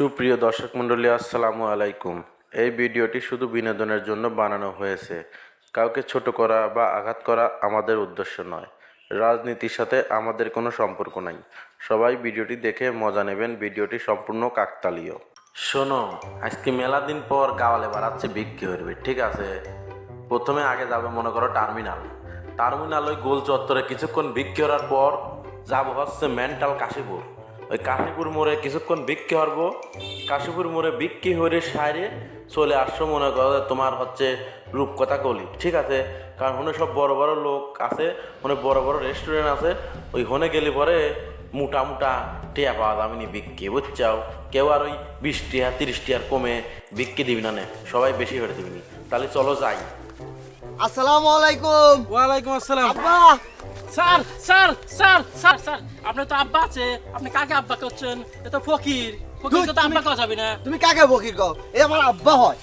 সুপ্রিয় দর্শক মণ্ডলী, আসসালামু আলাইকুম। এই ভিডিওটি শুধু বিনোদনের জন্য বানানো হয়েছে। কাউকে ছোট করা বা আঘাত করা আমাদের উদ্দেশ্য নয়। রাজনীতির সাথে আমাদের কোনো সম্পর্ক নাই। সবাই ভিডিওটি দেখে মজা নেবেন। ভিডিওটি সম্পূর্ণ কাকতালীয়। শোনো, আজকে মেলা দিন পর গাওয়ালে বাড়াচ্ছে বিক্রি করবে ঠিক আছে? প্রথমে আগে যাবে, মনে করো, টার্মিনাল। টার্মিনাল ওই গোল চত্বরে কিছুক্ষণ বিক্রি করার পর যাব হচ্ছে মেন্টাল কাশীপুর। ওই কাশীপুর মোড়ে কিছুক্ষণ বিক্রি হরবো। কাশীপুর মোড়ে বিক্রি হয়ে সাইরে চলে আসছো মনে করো তোমার হচ্ছে রূপকথা কলি ঠিক আছে? কারণ ওখানে সব বড় বড় লোক আছে মানে বড় বড় রেস্টুরেন্ট আছে। ওই হনে গেলে পরে মোটা মোটা টিয়া পাওয়া যাবে নি বিক্রি বুঝছাও? কেউ আর ওই বিশ টিয়া তিরিশ টিয়ার কমে বিক্রি দিবি না নে। সবাই বেশি হয়ে দিবি নি। তাহলে চলো যাই। আসসালামু আলাইকুম। ওয়ালাইকুম আসসালাম। আব্বা sir sir sir sir sir আপনি তো আব্বা আছে আপনি কাকে আব্বা করছেন? এ তো ফকির। ফকির তো আব্বা করা যাবে না। তুমি কাকে বকির কও? এই আমার আব্বা হয়।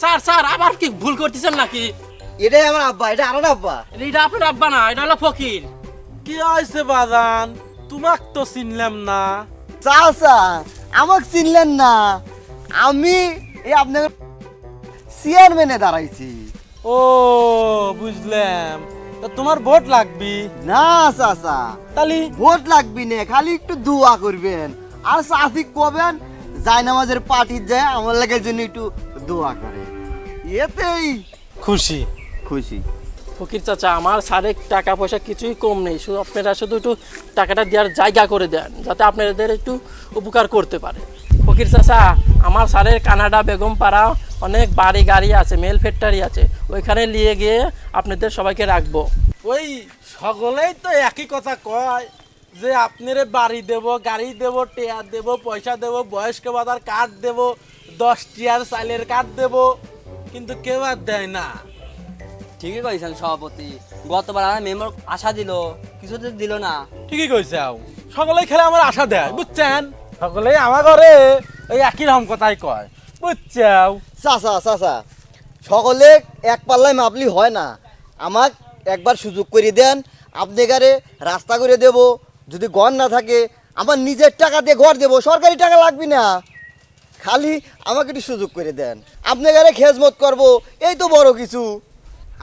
স্যার স্যার আবার কি ভুল করতেছেন নাকি? এটাই আমার আব্বা এটা আরেক আব্বা। এটা আপনার আব্বা না এটা হলো ফকির। কি হয়েছে বাজান? তোমাক তো চিনলাম না। চাচা আমাকে চিনলেন না। আমি এই আপনার চেয়ারম্যানে দাঁড়াইছি। ও বুঝলাম। তা তোমার ভোট লাগবি? না চাচা। তালি ভোট লাগবি না খালি একটু দোয়া করবেন। আর চাষি কবেন? জায়নামাজের পার্টির যায় আমার লাগে জন্য একটু দোয়া করে। এতেই খুশি। খুশি। ফকির চাচা আমার স্যারের টাকা পয়সা কিছুই কম নেই। শুধু আপনারা শুধু একটু টাকাটা দেওয়ার জায়গা করে দেন যাতে আপনাদের একটু উপকার করতে পারে। ফকির চাচা আমার স্যারের কানাডা বেগম পাড়া অনেক বাড়ি গাড়ি আছে মেল ফ্যাক্টরি আছে ওইখানে নিয়ে গিয়ে আপনাদের সবাইকে রাখব। ওই সকলেই তো একই কথা কয় যে আপনারে বাড়ি দেব গাড়ি দেব টেয়ার দেব পয়সা দেব বয়স্ক ভাতার কার্ড দেব দশ টিয়ার চাইলের কার্ড দেব কিন্তু কেউ আর দেয় না। ঠিকই কইছেন সভাপতি। গতবার আমার মেম্বার আশা দিল কিছুতে দিল না। ঠিকই কইছে সকলেই খেলে আমার আশা দেয় বুঝছেন? সকলেই আমার ঘরে ওই একই রকম কথাই কয়। বুঝছাও? চাচা চাচা সকলে এক পাল্লায় মাপলি হয় না। আমাক একবার সুযোগ করে দেন আপনি গারে রাস্তা করে দেব। যদি ঘর না থাকে আমার নিজের টাকা দিয়ে ঘর দেব। সরকারি টাকা লাগবে না। খালি আমাকে একটু সুযোগ করে দেন। আপনি গারে খেজমত করব। এই তো বড় কিছু।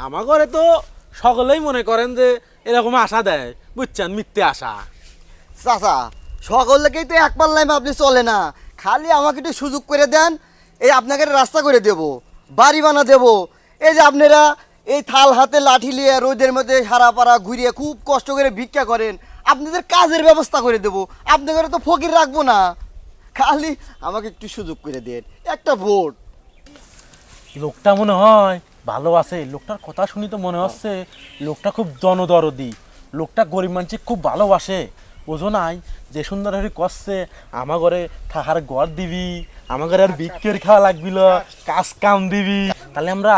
আমার ঘরে তো সকলেই মনে করেন যে এরকম আশা দেয়। বুঝছেন? মিথ্যে আশা। চাচা সকলকেই তো এক পাল্লায় আপনি চলে না। খালি আমাকে একটু সুযোগ করে দেন, এই আপনাকে রাস্তা করে দেব, বাড়ি বানা দেব। এই যে আপনারা এই থাল হাতে লাঠি নিয়ে রোদের মধ্যে সারা পাড়া ঘুরিয়ে খুব কষ্ট করে ভিক্ষা করেন, আপনাদের কাজের ব্যবস্থা করে দেব। আপনাদের তো ফকির রাখব না। খালি আমাকে একটু সুযোগ করে দেন, একটা ভোট। লোকটা মনে হয় ভালো আছে, লোকটার কথা শুনি তো মনে হচ্ছে লোকটা খুব জনদরদি, লোকটা গরিব মানুষকে খুব ভালোবাসে। বোঝো নাই যে সুন্দর হরি করছে আমার ঘরে থাকার ঘর দিবি আমার ঘরে আর বিক্রির খাওয়া লাগবিল কাজ কাম দিবি। তাহলে আমরা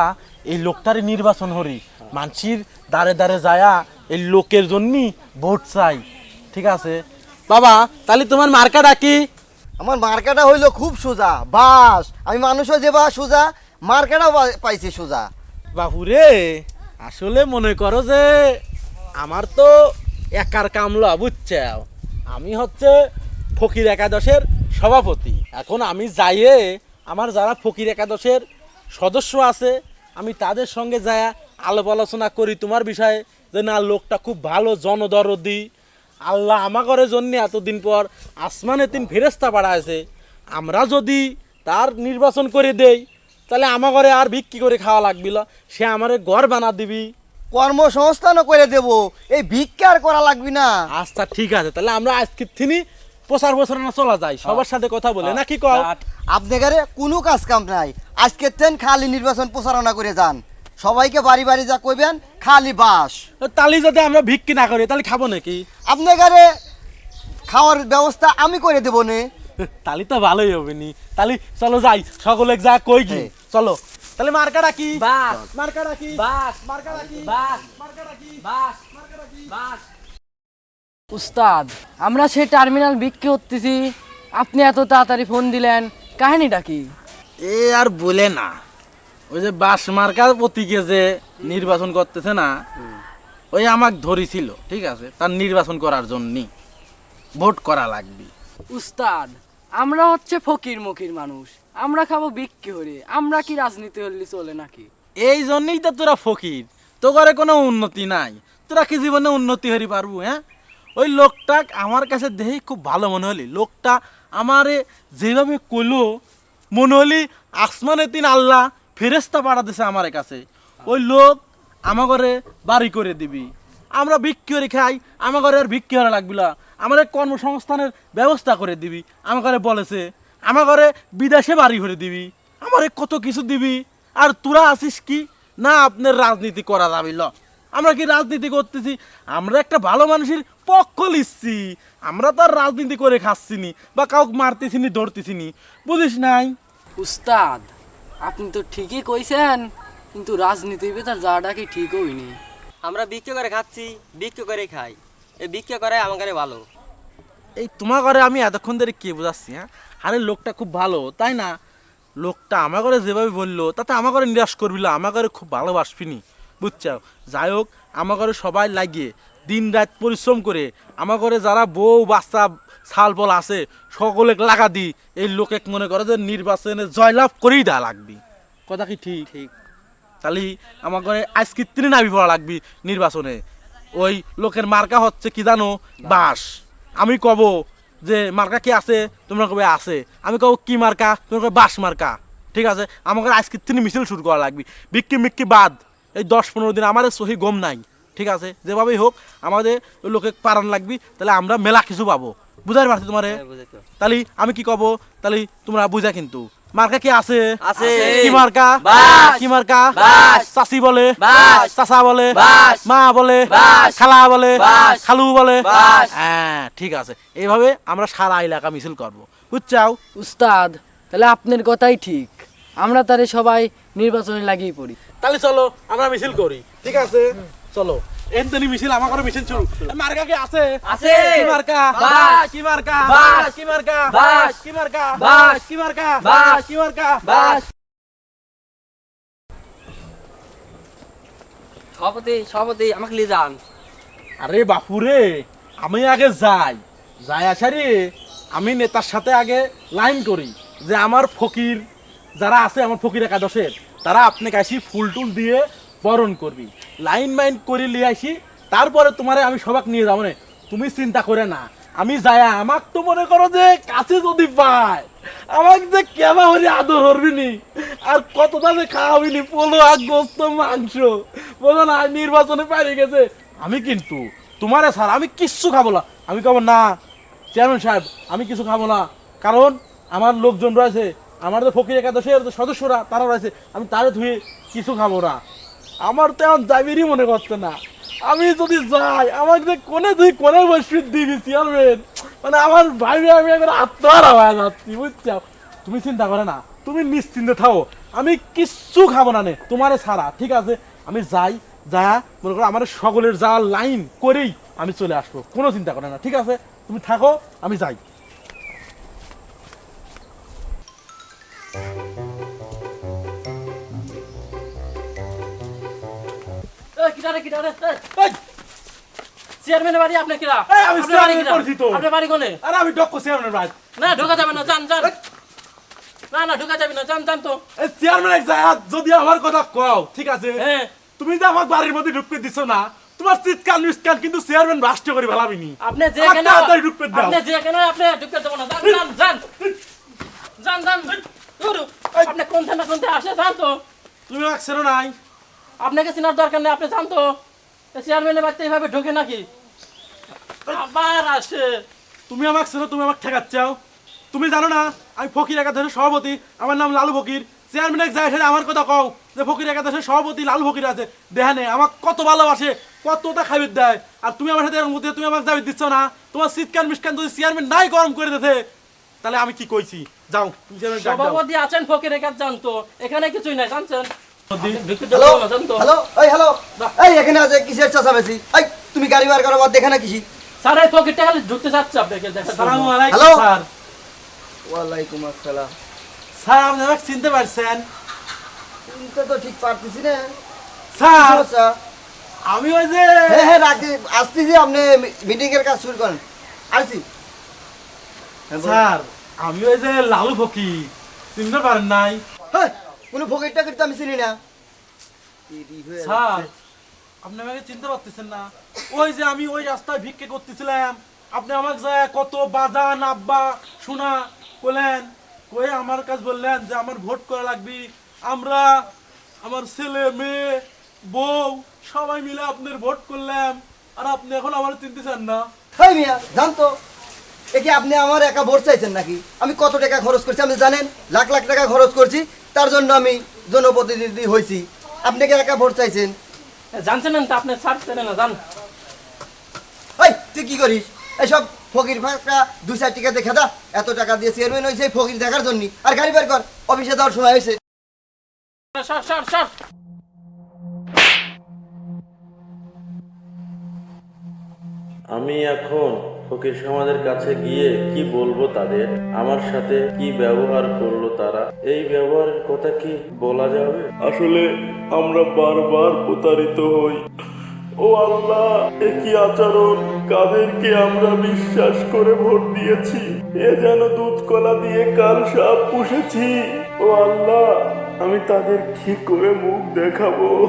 এই লোকটারই নির্বাচন করি মানসির দাঁড়ে দাঁড়ে যায়া এই লোকের জন্যই ভোট চাই। ঠিক আছে? বাবা তাহলে তোমার মার্কাটা কি? আমার মার্কাটা হইল খুব সোজা বাস। আমি মানুষও যে বা সোজা মার্কাটাও পাইছি সোজা। বাহুরে আসলে মনে করো যে আমার তো একার কামলা বুঝছে আমি হচ্ছে ফকির একাদশের সভাপতি। এখন আমি যাইয়ে আমার যারা ফকির একাদশের সদস্য আছে, আমি তাদের সঙ্গে যায় আলাপ আলোচনা করি তোমার বিষয়ে, যে না, লোকটা খুব ভালো, জনদরদি। আল্লাহ আমাগরে জন্য এতদিন পর আসমানে তিন ফেরেস্তা পাঠাইছে আমরা যদি তার নির্বাচন করে দেই, তাহলে আমার ঘরে আর বিক্রি করে খাওয়া লাগবিল। সে আমারে ঘর বানা দিবি। কর্মসংস্থানও করে দেব। এই ভিক্ষা আর করা লাগবে না। আচ্ছা ঠিক আছে। তাহলে আমরা আজকে তিনি প্রচার প্রচারণা চলা যায়। সবার সাথে কথা বলে। নাকি কও? আপনাদের কোনো কাজ কাম নাই। আজকের তেন খালি নির্বাচন প্রচারণা করে যান। সবাইকে বাড়ি বাড়ি যা কইবেন খালি বাস। তালি যদি আমরা ভিক্ষি না করি তাহলে খাব নাকি? আপনাদের খাওয়ার ব্যবস্থা আমি করে দেবো নে। তালি তো ভালোই হবে নি। তাহলে চলো যাই। সকলে যা কই কি হ্যাঁ। চলো। তাহলে মার্কাটা কি বাস। মার্কাটা কি বাস। মার্কাটা কি বাস। মার্কাটা কি বাস। বাস। উস্তাদ আমরা সেই টার্মিনাল বিক্রি করতেছি। আপনি এত তাড়াতাড়ি ফোন দিলেন কাহিনীটা কি? এ আর বলে না। ওই যে বাস মার্কার প্রতীকে যে নির্বাচন করতেছে না ওই আমাক ধরেছিল ঠিক আছে? তার নির্বাচন করার জন্য ভোট করা লাগবে। উস্তাদ আমরা হচ্ছে ফকির মুখির মানুষ। আমরা খাব বিক্রি হরে আমরা কি রাজনীতি হলে চলে নাকি? এই জন্যই তো তোরা ফকির। তো করে কোনো উন্নতি নাই। তোরা কি জীবনে উন্নতি হরি পারব হ্যাঁ? ওই লোকটা আমার কাছে দেখে খুব ভালো মনে হলি। লোকটা আমারে যেভাবে কইলো, মনে হলি আসমানে তিন আল্লাহ ফেরেস্তা পাঠাতেছে আমার কাছে। ওই লোক আমার ঘরে বাড়ি করে দিবি। আমরা বিক্রি করে খাই আমার ঘরে আর বিক্রি করা লাগবে না। আমাদের কর্মসংস্থানের ব্যবস্থা করে দিবি। আমার ঘরে বলেছে আমার ঘরে বিদেশে বাড়ি করে দিবি। আমারে কত কিছু দিবি। আর তোরা আছিস কি? না আপনার রাজনীতি করা যাবে ল। আমরা কি রাজনীতি করতেছি? আমরা একটা ভালো মানুষের পক্ষ লিখছি আমরা তো আর রাজনীতি করে খাচ্ছি নি বা কাউকে মারতেছি নি ধরতেছি নি বুঝিস নাই? উস্তাদ আপনি তো ঠিকই কইছেন কিন্তু রাজনীতির ভেতর যাওয়াটা কি ঠিক হইনি আমরা বিক্রি করে খাচ্ছি বিক্রি করে খাই। এই বিক্রি করে আমার কাছে ভালো। এই তোমার ঘরে আমি এতক্ষণ ধরে কে বোঝাচ্ছি হ্যাঁ? আরে লোকটা খুব ভালো তাই না? লোকটা আমার ঘরে যেভাবে বলল তাতে আমার ঘরে নিরাশ করবি না আমার ঘরে খুব ভালোবাসবিনি বুঝছ যাই হোক আমার ঘরে সবাই লাগিয়ে দিন রাত পরিশ্রম করে আমার ঘরে যারা বউ বাচ্চা ছাল বল আছে সকলে লাগা দি এই লোকে মনে করে যে নির্বাচনে জয়লাভ করেই দেওয়া লাগবি। কথা কি ঠিক? ঠিক। তাহলে আমার ঘরে আইসক্রিম নাবি পড়া লাগবি নির্বাচনে। ওই লোকের মার্কা হচ্ছে কি জানো? বাস আমি কব যে মার্কা কি আছে? তোমরা কবে আছে? আমি কব কি মার্কা? তোমরা কবে বাস মার্কা? ঠিক আছে? আমাকে আজকে তিনি মিছিল শুরু করা লাগবে। বিক্রি মিক্কি বাদ। এই দশ পনেরো দিন আমাদের সহি গম নাই। ঠিক আছে? যেভাবেই হোক আমাদের লোকে পারান লাগবি। তাহলে আমরা মেলা কিছু পাবো। বুঝাই পারছি তোমারে? তাহলে আমি কি কব? তাহলে তোমরা বুঝা কিন্তু। মার্কা কি আছে আছে। কি মার্কা বাস। কি মার্কা বাস। চাচি বলে বাস। চাচা বলে বাস। মা বলে বাস। খালা বলে বাস। খালু বলে বাস। হ্যাঁ ঠিক আছে এইভাবে আমরা সারা এলাকা মিছিল করব বুঝছাও উস্তাদ তাহলে আপনার কথাই ঠিক আমরা তারে সবাই নির্বাচনে লাগিয়ে পড়ি তাহলে চলো আমরা মিছিল করি ঠিক আছে চলো এনতনি মিছিল আমার ঘরে মিছিল শুরু মার্কা কি আছে আছে। কি মার্কা বাস। কি মার্কা বাস। কি মার্কা বাস। কি মার্কা বাস। কি মার্কা বাস। কি মার্কা বাস সভাপতি সভাপতি আমাকে নিয়ে যান আরে বাপুরে আমি আগে যাই যাই আসারি আমি নেতার সাথে আগে লাইন করি যে আমার ফকির যারা আছে আমার ফকির একাদশের তারা আপনাকে আসি ফুল টুল দিয়ে বরণ করবি লাইন মাইন করে নিয়ে আসি তারপরে তোমারে আমি সবাক নিয়ে যাব না। তুমি চিন্তা করে না, আমি যাই, আমাক তো মনে করো যে কাছে যদি পায়, আমাকে যে কেমন হলে আদর করবি নি। আর কতটা যে খাওয়াবি নি পোলো আর গোস্ত মাংস। বলো না নির্বাচনে পারি গেছে। আমি কিন্তু তোমারে স্যার আমি কিচ্ছু খাব না আমি খাব না চেয়ারম্যান সাহেব, আমি কিছু খাব না। কারণ আমার লোকজন রয়েছে আমার তো ফকির একাদশের সদস্যরা, তারা রয়েছে আমি তারে ধুয়ে কিছু খাব না। আমার তো তেমন যাবিরই মনে করছে না। আমি যদি যাই, আমাকে কোনে তুই কোনে বসবি দিবি চেয়ারম্যান। মানে আমার ভাই আমি একবার আত্মহারা হয়ে যাচ্ছি বুঝছ? তুমি চিন্তা করে না, তুমি নিশ্চিন্তে থাও। আমি কিচ্ছু খাব না নে, তোমারে ছাড়া, ঠিক আছে? আমি যাই যা মনে করো আমার সকলের যা লাইন করেই আমি চলে আসব, কোনো চিন্তা করে না, ঠিক আছে? তুমি থাকো, আমি যাই। কিটারে, কিটারে, চেয়ারম্যানের বাড়ি আপনার কিরা? আমি চেয়ারম্যান পরিচিত। আপনার বাড়ি কোনে? আরে আমি ডক্কর চেয়ারম্যান ভাই না ঢোকা যাবে না যান যান। না না ঢোকা যাবে না যান যান তো। চেয়ারম্যান যদি আমার কথা কও ঠিক আছে? হ্যাঁ। তুমি যে আমার বাড়ির মধ্যে ঢুকতে দিছো না তোমার চিৎকার নিষ্কার কিন্তু চেয়ারম্যান রাষ্ট্র করে ভালাবিনি আপনি যে কেন তাড়াতাড়ি ঢুকতে দাও। আপনি যে কেন আপনি ঢুকতে দেবো না? যান যান যান। যান যান। আপনি কোন থানা কোন আসে যান তো। তুমি ছেড়ো নাই? আপনাকে চেনার দরকার নেই আপনি যান তো চেয়ারম্যানের বাড়িতে এইভাবে ঢোকে নাকি? আবার আসে। তুমি আমাকে ছেড়ো তুমি আমাকে ঠেকাচ্ছাও। তুমি জানো না আমি ফকির একাদশের সভাপতি আমার নাম লালু ফকির। চেয়ারম্যান এক জায়গায় আমার কথা কও যে ফকির একাদশের সভাপতি লালু ফকির আছে। দেহানে আমাকে কত ভালোবাসে কতটা খাবির দেয়। আর তুমি আমার সাথে এরকম করতে তুমি আমাকে যাবি দিচ্ছ না। তোমার শীতকান মিসকান যদি চেয়ারম্যান নাই গরম করে দিতে তাহলে আমি কি কইছি? যাও। সভাপতি আছেন ফকির একাদ জানতো এখানে কিছুই নাই জানছেন? হ্যালো? দেবো না জান তো। হ্যালো? এই হ্যালো? এই এখানে আছে কিসের চাষাবেশি এই তুমি গাড়ি বার করো দেখে না কিসি। স্যার এই ফকিরটা খালি ঢুকতে যাচ্ছে আপনাকে দেখার আলাইকুম স্যার। ওয়ালাইকুম আসসালাম। স্যার আপনি আমাকে চিনতে পারছেন? চিনতে তো ঠিক পারতেছি না। স্যার আমি ওই যে হ্যাঁ হ্যাঁ রাখি আসতেছি আপনি মিটিং এর কাজ শুরু করেন। আসছি। হ্যাঁ। স্যার আমি ওই যে লালু ফকি চিনতে পারেন নাই? কোনো ফকির টাকির তো আমি চিনি না। স্যার আপনি আমাকে চিনতে পারতেছেন না। ওই যে আমি ওই রাস্তায় ভিক্ষে করতেছিলাম আপনি আমাকে যে কত বাজা আব্বা শোনা বললেন কয়ে আমার কাছে বললেন যে আমার ভোট করা লাগবে। আমরা আমার ছেলে মেয়ে বউ সবাই মিলে আপনার ভোট করলাম আর আপনি এখন আমার চিনতে চান না। হাই মিয়া জানতো একে আপনি আমার একা ভোট চাইছেন নাকি? আমি কত টাকা খরচ করছি আপনি জানেন? লাখ লাখ টাকা খরচ করছি তার জন্য আমি জনপ্রতিনিধি হয়েছি আপনি কি একা ভোট চাইছেন? জানছেন না তো আপনি ছাড়ছেন চেনে না জান। এই তুই কি করিস? এসব ফকির ফাঁকা দু চার টাকা দেখে দা এত টাকা দিয়ে চেয়ারম্যান হয়েছে ফকির দেখার জন্য আর গাড়ি বের কর অফিসে যাওয়ার সময় হয়েছে। সর সর সর আমি এখন ফকির সমাজের কাছে গিয়ে কি বলব তাদের? আমার সাথে কি ব্যবহার করল তারা? এই ব্যবহারের কথা কি বলা যাবে? আসলে আমরা বারবার প্রতারিত হই। ও আল্লাহ, এ কি আচরণ? কাদেরকে আমরা বিশ্বাস করে ভোট দিয়েছি? এ যেন দুধ কলা দিয়ে কাল সাপ পুষেছি। ও আল্লাহ, আমি তাদের কি করে মুখ দেখাবো?